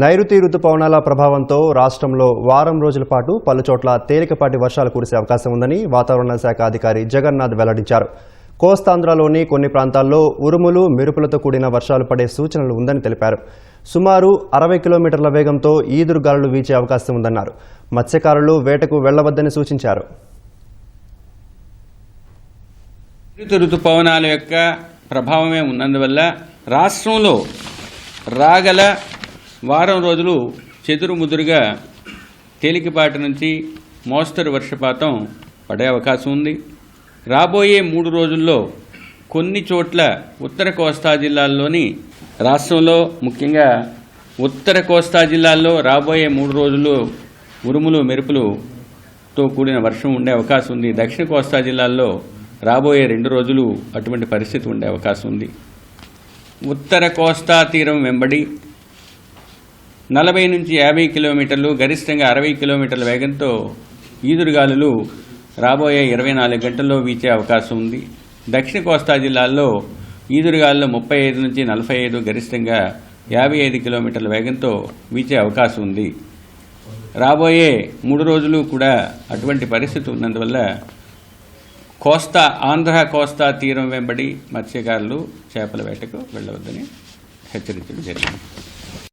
నైరుతి రుతుపవనాల ప్రభావంతో రాష్ట్రంలో వారం రోజుల పాటు పలు చోట్ల తేలికపాటి వర్షాలు కురిసే అవకాశం ఉందని వాతావరణ శాఖ అధికారి జగన్నాథ్ వెల్లడించారు. కోస్తాంధ్రలోని కొన్ని ప్రాంతాల్లో ఉరుములు మెరుపులతో కూడిన వర్షాలు పడే సూచనలు ఉందని తెలిపారు. సుమారు అరవై కిలోమీటర్ల వేగంతో ఈదురుగాలులు వీచే అవకాశం ఉందన్నారు. మత్స్యకారులు వేటకు వెళ్ళవద్దని సూచించారు. నైరుతి ఋతుపవనాల యొక్క ప్రభావమే ఉన్నందువల్ల రాష్ట్రంలో రాగల వారం రోజులు చెదురుముదురుగా తేలికపాటి నుంచి మోస్తరు వర్షపాతం పడే అవకాశం ఉంది. రాబోయే మూడు రోజుల్లో కొన్ని చోట్ల ఉత్తర కోస్తా జిల్లాల్లోని రాష్ట్రంలో ముఖ్యంగా ఉత్తర కోస్తా జిల్లాల్లో రాబోయే మూడు రోజులు ఉరుములు మెరుపులుతో కూడిన వర్షం ఉండే అవకాశం ఉంది. దక్షిణ కోస్తా జిల్లాల్లో రాబోయే రెండు రోజులు అటువంటి పరిస్థితి ఉండే అవకాశం ఉంది. ఉత్తర కోస్తా తీరం వెంబడి నలభై నుంచి యాభై కిలోమీటర్లు గరిష్టంగా అరవై కిలోమీటర్ల వేగంతో ఈదురుగాలులు రాబోయే ఇరవై నాలుగు గంటల్లో వీచే అవకాశం ఉంది. దక్షిణ కోస్తా జిల్లాల్లో ఈదురుగాలులు ముప్పై ఐదు నుంచి నలభై ఐదు గరిష్టంగా యాభై ఐదు కిలోమీటర్ల వేగంతో వీచే అవకాశం ఉంది. రాబోయే మూడు రోజులు కూడా అటువంటి పరిస్థితి ఉన్నందువల్ల కోస్తా ఆంధ్ర కోస్తా తీరం వెంబడి మత్స్యకారులు చేపల వేటకు వెళ్ళవద్దని హెచ్చరించడం జరిగింది.